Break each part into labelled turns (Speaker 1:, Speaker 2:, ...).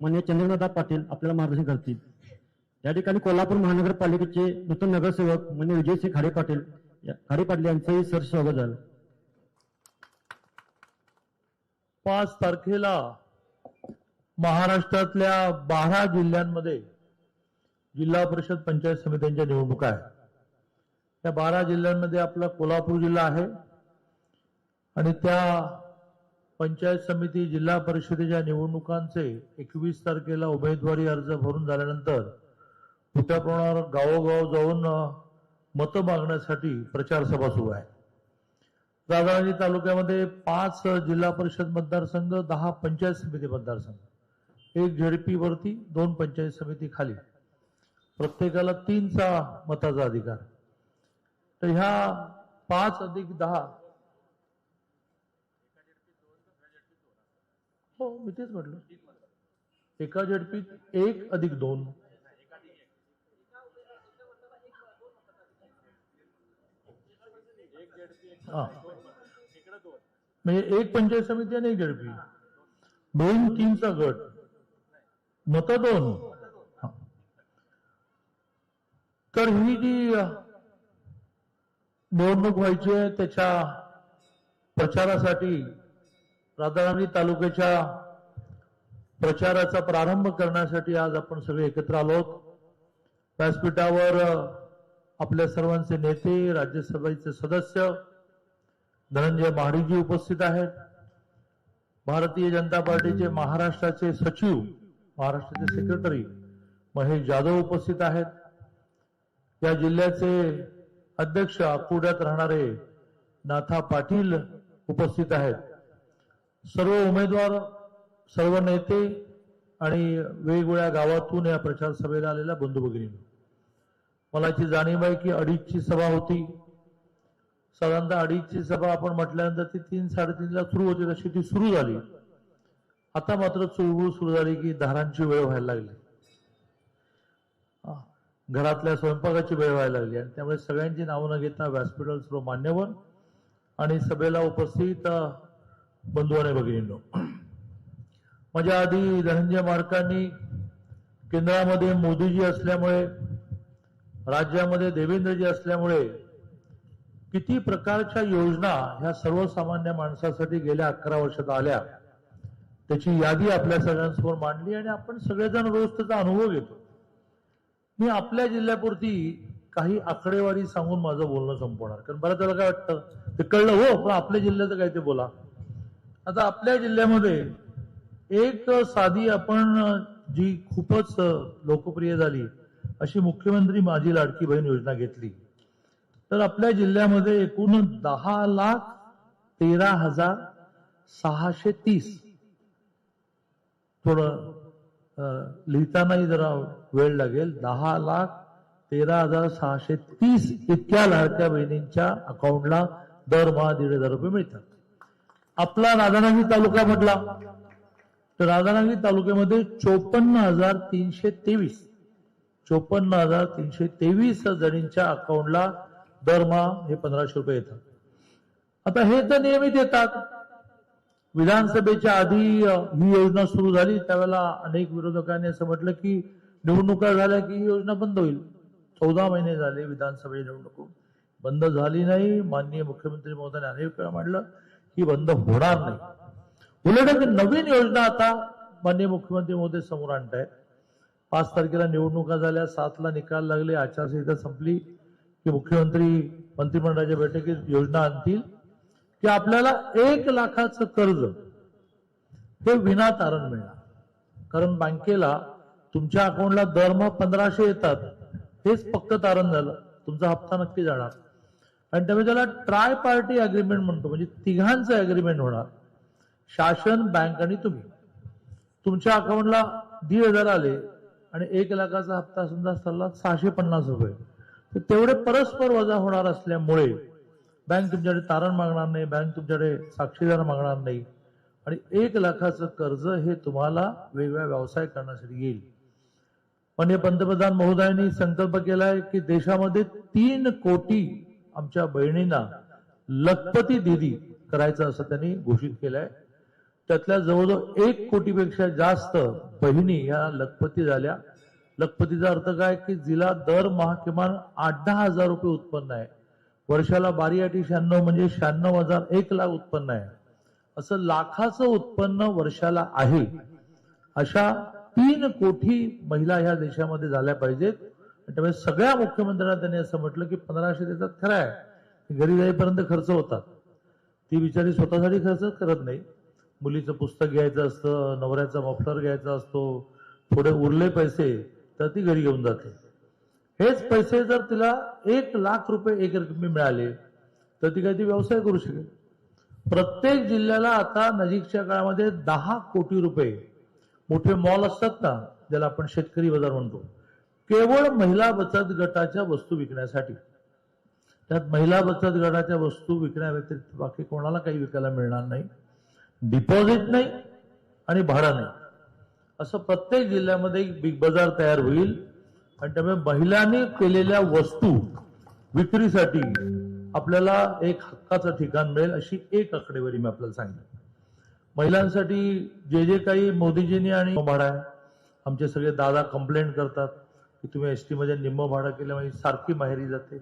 Speaker 1: मान्य चंद्रनाथ पाटील आपल्याला मार्गदर्शन करतील. या ठिकाणी कोल्हापूर महानगरपालिकेचे नूतन नगरसेवक मान्य विजयसिंग खाडे पाटील खाडे पाटील यांचंही सर स्वागत झालं.
Speaker 2: पाच तारखेला महाराष्ट्रातल्या बारा जिल्ह्यांमध्ये जिल्हा परिषद पंचायत समित्यांच्या निवडणुका आहेत. त्या बारा जिल्ह्यांमध्ये आपला कोल्हापूर जिल्हा आहे आणि त्या पंचायत समिती जिल्हा परिषदेच्या निवडणुकांचे एकवीस तारखेला उमेदवारी अर्ज भरून झाल्यानंतर मोठ्या प्रमाणावर गावोगाव जाऊन मतं मागण्यासाठी प्रचारसभा सुरू आहे. राधानगरी तालुक्यामध्ये पाच जिल्हा परिषद मतदारसंघ दहा पंचायत समिती मतदारसंघ. एक झेडपीवरती दोन पंचायत समिती खाली. प्रत्येकाला तीनचा मताचा अधिकार. तर ह्या पाच अधिक दहा हो मी तेच म्हटलं. एका झेडपीत एक अधिक दोन. हा. म्हणजे एक पंचायत समिती आणि एक झेडपी. दोन तीनचा गट. मत दोन. हा. तर ही जी निवडणूक व्हायची आहे त्याच्या प्रचारासाठी राधाराणी तालुक्याच्या प्रचाराचा प्रारंभ करण्यासाठी आज आपण सगळे एकत्र आलो आहोत. व्यासपीठावर आपल्या सर्वांचे नेते राज्यसभेचे सदस्य धनंजय महाडिजी उपस्थित आहेत. भारतीय जनता पार्टीचे महाराष्ट्राचे सचिव महाराष्ट्राचे सेक्रेटरी महेश जाधव उपस्थित आहेत. या जिल्ह्याचे अध्यक्ष अकोड्यात राहणारे नाथा पाटील उपस्थित आहेत. सर्व उमेदवार सर्व नेते आणि वेगवेगळ्या गावातून या प्रचार सभेला आलेल्या बंधू भगिनी मला याची जाणीव आहे की अडीचची सभा होती. साधारणतः अडीचची सभा आपण म्हटल्यानंतर ती तीन साडेतीनला सुरू होती तशी ती सुरू झाली. आता मात्र चुळबुळ सुरू झाली की दारांची वेळ व्हायला लागली. घरातल्या स्वयंपाकाची वेळ व्हायला लागली आणि त्यामुळे सगळ्यांची नावं न घेता व्यासपीठावर सर्व मान्यवर आणि सभेला उपस्थित बंधुवाने भगिनींनो. माझ्या आधी धनंजय मार्कांनी केंद्रामध्ये मोदीजी असल्यामुळे राज्यामध्ये देवेंद्रजी असल्यामुळे किती प्रकारच्या योजना ह्या सर्वसामान्य माणसासाठी गेल्या अकरा वर्षात आल्या. त्याची यादी आपल्या सगळ्यांसमोर मांडली आणि आपण सगळेजण रोज त्याचा अनुभव घेतो. मी आपल्या जिल्ह्यापुरती काही आकडेवारी सांगून माझं बोलणं संपवणार कारण बऱ्याच त्याला काय वाटतं ते कळलं हो पण आपल्या जिल्ह्याचं काय ते बोला. आता आपल्या जिल्ह्यामध्ये एक साधी आपण जी खूपच लोकप्रिय झाली अशी मुख्यमंत्री माझी लाडकी बहीण योजना घेतली. तर आपल्या जिल्ह्यामध्ये एकूण दहा लाख तेरा हजार सहाशे तीस. थोडं लिहितानाही जरा वेळ लागेल. दहा लाख तेरा हजार सहाशे तीस इतक्या लाडक्या बहिणींच्या अकाउंटला दरमहा दीड हजार रुपये मिळतात. आपला राधानगरी तालुका म्हटला. तर राधानगरी तालुक्यामध्ये चोपन्न हजार तीनशे तेवीस चोपन्न हजार तीनशे तेवीस जणींच्या अकाउंटला दरमहा हे पंधराशे रुपये येतात. आता हे तर नियमित येतात. विधानसभेच्या आधी ही योजना सुरू झाली. त्यावेळेला अनेक विरोधकांनी असं म्हटलं की निवडणुका झाल्या की ही योजना बंद होईल. चौदा महिने झाले विधानसभेची निवडणूक बंद झाली नाही. माननीय मुख्यमंत्री महोदयाने अनेक वेळा मांडलं ही बंद होणार नाही. उलट एक नवीन योजना आता माननीय मुख्यमंत्री मोदी समोर आणतायत. पाच तारखेला निवडणुका झाल्या सातला निकाल लागले आचारसंहिता संपली की मुख्यमंत्री मंत्रिमंडळाच्या बैठकीत योजना आणतील की आपल्याला एक लाखाचं कर्ज हे विना तारण मिळणार. कारण बँकेला तुमच्या अकाउंटला दरमहा पंधराशे येतात. हेच फक्त तारण झालं. तुमचा हप्ता नक्की जाणार. आणि त्यामुळे त्याला ट्राय पार्टी अग्रीमेंट म्हणतो. म्हणजे तिघांचं अग्रीमेंट होणार. शासन बँक आणि तुम्ही. तुमच्या अकाउंटला दीड हजार आले आणि एक लाखाचा हप्ता समजा सरला सहाशे पन्नास रुपये. तर तेवढे परस्पर वजा होणार असल्यामुळे बँक तुमच्याकडे तारण मागणार नाही बँक तुमच्याकडे साक्षीदार मागणार नाही. आणि एक लाखाचं कर्ज हे तुम्हाला वेगवेगळ्या व्यवसाय करण्यासाठी येईल. माननीय पंतप्रधान महोदयांनी संकल्प केलाय की देशामध्ये तीन कोटी आमच्या बहिणींना लखपती दिदी करायचं असं त्यांनी घोषित केलंय. त्यातल्या जवळजवळ एक कोटीपेक्षा जास्त बहिणी या लखपती झाल्या. लखपतीचा अर्थ काय? की जिला दरमहा किमान आठ दहा हजार रुपये उत्पन्न आहे. वर्षाला बारी आठी शहाण्णव म्हणजे शहाण्णव हजार एक लाख उत्पन्न आहे. असं लाखाचं उत्पन्न वर्षाला आहे. अशा तीन कोटी महिला ह्या देशामध्ये झाल्या पाहिजेत. त्यामुळे सगळ्या मुख्यमंत्र्यांना त्यांनी असं म्हटलं की पंधराशे देतात खरं आहे. घरी जाईपर्यंत खर्च होतात. ती बिचारी स्वतःसाठी खर्च करत नाही. मुलीचं पुस्तक घ्यायचं असतं नवऱ्याचा मफलर घ्यायचा असतो थोडे उरले पैसे तर ती घरी घेऊन जाते. हेच पैसे जर तिला एक लाख रुपये एक रकमी मिळाले तर ती काही ती व्यवसाय करू शकेल. प्रत्येक जिल्ह्याला आता नजीकच्या काळामध्ये दहा कोटी रुपये मोठे मॉल असतात ना ज्याला आपण शेतकरी बाजार म्हणतो. केवळ महिला बचत गटाच्या वस्तू विकण्यासाठी. त्यात महिला बचत गटाच्या वस्तू विकण्याव्यतिरिक्त बाकी कोणाला काही विकायला मिळणार नाही. डिपॉझिट नाही आणि भाडं नाही. असं प्रत्येक जिल्ह्यामध्ये एक बिग बाजार तयार होईल. आणि त्यामुळे महिलांनी केलेल्या वस्तू विक्रीसाठी आपल्याला एक हक्काचं ठिकाण मिळेल अशी एक आकडेवारी मी आपल्याला सांगितली महिलांसाठी जे जे काही मोदीजींनी आणि भाडा आहे आमचे सगळे दादा कंप्लेंट करतात. की तुम्ही एस टीमध्ये निम्म भाडं केल्यामुळे सारखी माहेरी जाते.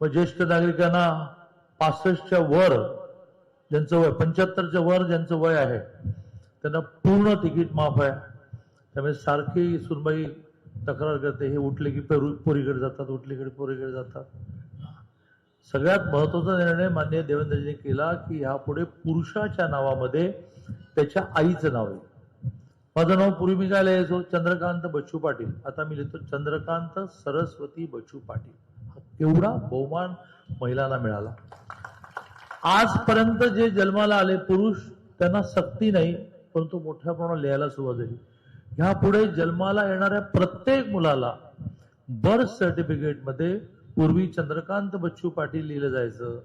Speaker 2: व ज्येष्ठ नागरिकांना पासष्टच्या वर ज्यांचं वय पंच्याहत्तरच्या वर ज्यांचं वय आहे त्यांना पूर्ण तिकीट माफ आहे. त्यामुळे सारखी सुनबाई तक्रार करते हे उठले की पेरू पोरीकडे जातात उठलीकडे पोरीकडे जातात. सगळ्यात महत्त्वाचा निर्णय माननीय देवेंद्रजीने केला की ह्यापुढे पुरुषाच्या नावामध्ये त्याच्या आईचं नाव आहे. माझं नाव पूर्वी मी काय लिहायचो चंद्रकांत बच्चू पाटील. आता मी लिहितो चंद्रकांत सरस्वती बच्चू पाटील. हा केवढा बहुमान महिलांना मिळाला. आजपर्यंत जे जन्माला आले पुरुष त्यांना सक्ती नाही परंतु मोठ्या प्रमाणात लिहायला सुरुवात झाली. ह्या पुढे जन्माला येणाऱ्या प्रत्येक मुलाला बर्थ सर्टिफिकेटमध्ये पूर्वी चंद्रकांत बच्चू पाटील लिहिलं जायचं.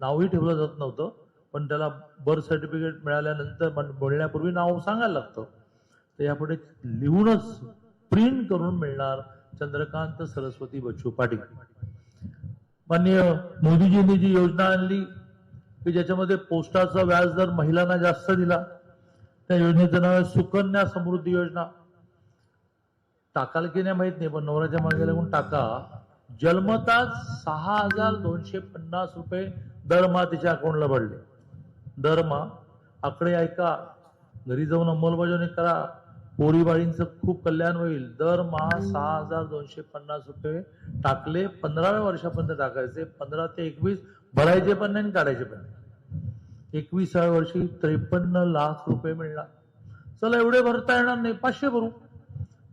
Speaker 2: नावही ठेवलं जात नव्हतं पण त्याला बर्थ सर्टिफिकेट मिळाल्यानंतर बोलण्यापूर्वी नाव सांगायला लागतं. तर यापुढे लिहूनच प्रिंट करून मिळणार चंद्रकांत सरस्वती बच्चू पाटील. माननीय मोदीजींनी जी योजना आणली की ज्याच्यामध्ये पोस्टाचा व्याज दर महिलांना जास्त दिला त्या योजनेचं नाव आहे सुकन्या समृद्धी योजना. टाकाल की नाही माहीत नाही पण नवऱ्याच्या मागे लागून टाका. जन्मताच सहा हजार दोनशे पन्नास रुपये दरमहा तिच्या अकाउंटला पडले दरमहा आकडे ऐका. घरी जाऊन अंमलबजावणी करा. पोरीबाळींचं खूप कल्याण होईल. दरमहा सहा हजार दोनशे पन्नास रुपये टाकले पंधराव्या वर्षापर्यंत टाकायचे पंधरा ते एकवीस भरायचे पण नाही आणि काढायचे पण नाही. एकविसाव्या वर्षी त्रेपन्न लाख रुपये मिळणार. चला एवढे भरता येणार नाही पाचशे भरू.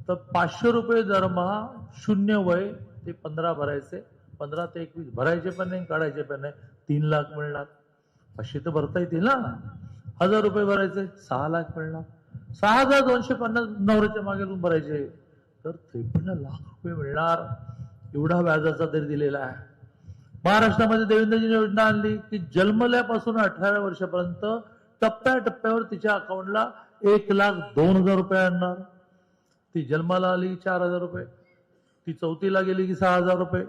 Speaker 2: तर पाचशे रुपये दरमहा शून्य वय ते पंधरा भरायचे पंधरा ते एकवीस भरायचे पण नाही काढायचे पण नाही तीन लाख मिळणार. पाचशे तर भरता येतील ना. हजार रुपये भरायचे सहा लाख मिळणार. सहा हजार दोनशे पन्नास नवऱ्याच्या मागे लागून भरायचे. तर त्रेपन्न लाख रुपये मिळणार. एवढा व्याजाचा दर दिलेला आहे. महाराष्ट्रामध्ये देवेंद्रजीने योजना आणली की जन्मल्यापासून अठराव्या वर्षापर्यंत टप्प्या टप्प्यावर तिच्या अकाउंटला एक लाख दोन हजार रुपये आणणार. ती जन्माला आली चार हजार रुपये. ती चौथीला गेली की सहा हजार रुपये.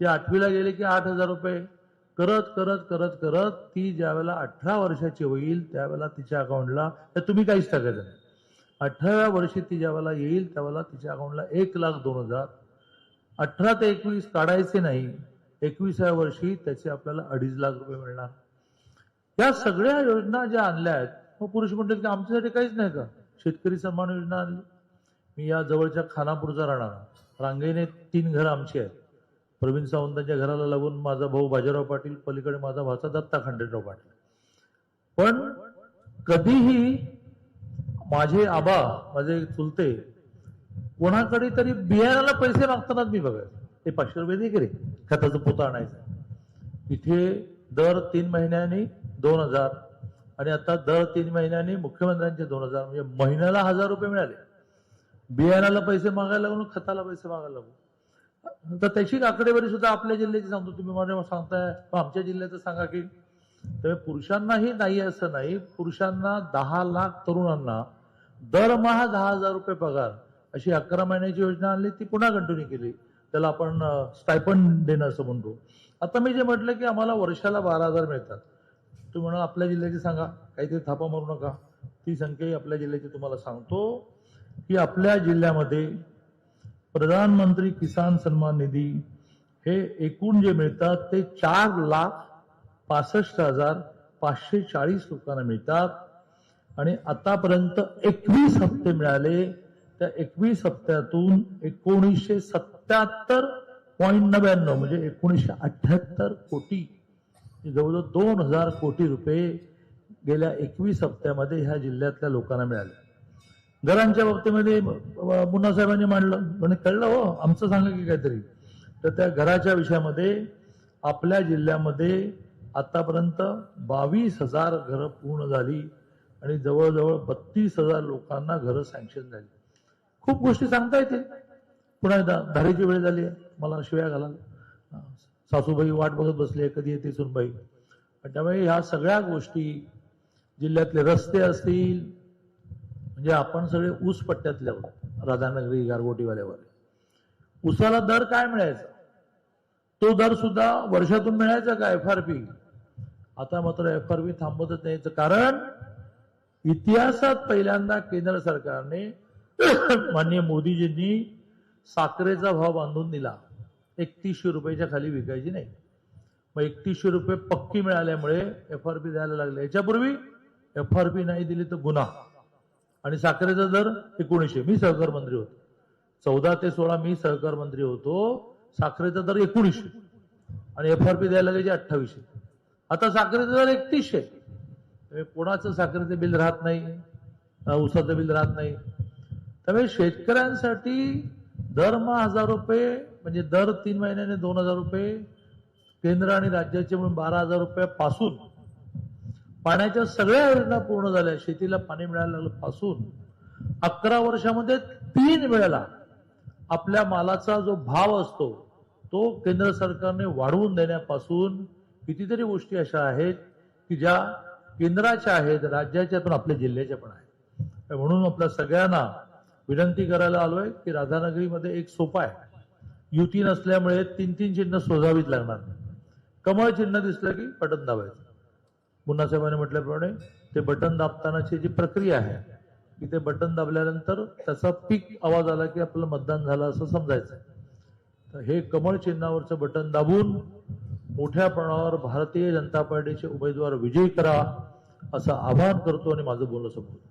Speaker 2: ती आठवीला गेली की आठ हजार रुपये. करत करत करत करत ती ज्यावेळेला अठरा वर्षाची होईल त्यावेळेला तिच्या अकाउंटला तर तुम्ही काहीच टाकायचं नाही. अठराव्या वर्षी ती ज्यावेळेला येईल त्यावेळेला तिच्या अकाउंटला एक लाख दोन हजार. अठरा ते एकवीस काढायचे नाही. एकविसाव्या वर्षी त्याचे आपल्याला अडीच लाख रुपये मिळणार. या सगळ्या योजना ज्या आणल्या आहेत मग पुरुष म्हणतात की आमच्यासाठी काहीच नाही का? शेतकरी सन्मान योजना आणली. मी या जवळच्या खानापूरचा राहणार. रांगेने तीन घरं आमची आहेत. प्रवीण सावंतांच्या घराला लागून माझा भाऊ बाजीराव पाटील पलीकडे माझा भाचा दत्ता खंडेराव पाटील. पण कधीही माझे आबा माझे चुलते कोणाकडे तरी बियाण्याला पैसे मागतानाच मी बघायचो. ते पाचशे रुपये दे रे खताचं पोतं आणायचं. इथे दर तीन महिन्यांनी दोन हजार आणि आता दर तीन महिन्यांनी मुख्यमंत्र्यांचे दोन हजार म्हणजे महिन्याला हजार रुपये मिळाले. बियाण्याला पैसे मागायला लागून खताला पैसे मागायला लागून. तर त्याची आकडेवारी सुद्धा आपल्या जिल्ह्याची सांगतो. तुम्ही माझ्या सांगताय आमच्या जिल्ह्याचं सांगा की त्यामुळे पुरुषांनाही नाही असं नाही पुरुषांना दहा लाख तरुणांना दरमहा दहा हजार रुपये पगार अशी अकरा महिन्याची योजना आणली ती पुन्हा कंटिन्यू केली. त्याला आपण स्टायपंड देणं असं म्हणतो. आता मी जे म्हटलं की आम्हाला वर्षाला बारा हजार मिळतात. तुम्ही म्हणा आपल्या जिल्ह्याची सांगा. काहीतरी थापा मारू नका. ती संख्याही आपल्या जिल्ह्याची तुम्हाला सांगतो की आपल्या जिल्ह्यामध्ये प्रधानमंत्री किसान सन्मान निधी हे एकूण जे मिळतात ते चार लाख पासष्ट हजार पाचशे चाळीस लोकांना मिळतात. आणि आतापर्यंत एकवीस हप्ते मिळाले. त्या एकवीस हप्त्यातून एकोणीसशे सत्याहत्तर पॉईंट नव्याण्णव म्हणजे एकोणीसशे अठ्ठ्याहत्तर कोटी म्हणजे जवळजवळ दोन हजार कोटी रुपये गेल्या एकवीस हप्त्यामध्ये ह्या जिल्ह्यातल्या लोकांना मिळाले. घरांच्या बाबतीमध्ये मुन्ना साहेबांनी मांडलं. म्हणे कळलं हो आमचं सांगा की काहीतरी. तर त्या घराच्या विषयामध्ये आपल्या जिल्ह्यामध्ये आतापर्यंत बावीस हजार घरं पूर्ण झाली आणि जवळजवळ बत्तीस हजार लोकांना घरं सँक्शन झाली. खूप गोष्टी सांगता येतील. पुन्हा एकदा धारेची वेळ झाली आहे. मला शिव्या घालायला सासूबाई वाट बघत बसली आहे. कधी येते सुनबाई. त्यामुळे ह्या सगळ्या गोष्टी जिल्ह्यातले रस्ते असतील म्हणजे आपण सगळे ऊस पट्ट्यातले आहोत राधानगरी गारगोटीवाल्यावर. ऊसाला दर काय मिळायचा? तो दर सुद्धा वर्षातून मिळायचा का एफ आर पी आता मात्र एफ आर पी थांबवतच नाही. कारण इतिहासात पहिल्यांदा केंद्र सरकारने माननीय मोदीजींनी साखरेचा भाव बांधून दिला. एकतीसशे रुपयाच्या खाली विकायची नाही. मग एकतीसशे रुपये पक्की मिळाल्यामुळे एफ आर पी द्यायला लागले. याच्यापूर्वी एफ आर पी नाही दिली तर गुन्हा. आणि साखरेचा दर एकोणीसशे. मी सहकार मंत्री होतो. चौदा ते सोळा मी सहकार मंत्री होतो. साखरेचा दर एकोणीसशे. आणि एफ आर पी द्यायला लागायची अठ्ठावीसशे. आता साखरेचा दर एकतीसशे. कोणाचं साखरेचं बिल राहत नाही? उसाचं ऊसाचं बिल राहत नाही. त्यामुळे शेतकऱ्यांसाठी दरमहा हजार रुपये म्हणजे दर तीन महिन्याने दोन हजार रुपये केंद्र आणि राज्याचे म्हणून बारा हजार रुपयापासून पाण्याच्या सगळ्या योजना पूर्ण झाल्या. शेतीला पाणी मिळायला लागलं पासून अकरा वर्षामध्ये तीन वेळेला आपल्या मालाचा जो भाव असतो तो केंद्र सरकारने वाढवून देण्यापासून कितीतरी गोष्टी अशा आहेत की ज्या केंद्राच्या आहेत राज्याच्या पण आपल्या जिल्ह्याच्या पण आहेत. म्हणून आपल्या सगळ्यांना विनंती करायला आलोय की राधानगरीमध्ये एक सोपा आहे. युती नसल्यामुळे तीन तीन चिन्ह शोधावीच लागणार कमळ चिन्ह दिसलं की पटत दाबायचं. मुन्ना साहेबांनी म्हटल्याप्रमाणे ते बटन दाबतानाची जी प्रक्रिया आहे की ते बटन दाबल्यानंतर त्याचा पीक आवाज आला की आपलं मतदान झालं असं समजायचं. तर हे कमळ चिन्हावरचं बटन दाबून मोठ्या प्रमाणावर भारतीय जनता पार्टीचे उमेदवार विजयी करा असं आवाहन करतो आणि माझं बोलणं संपवतो.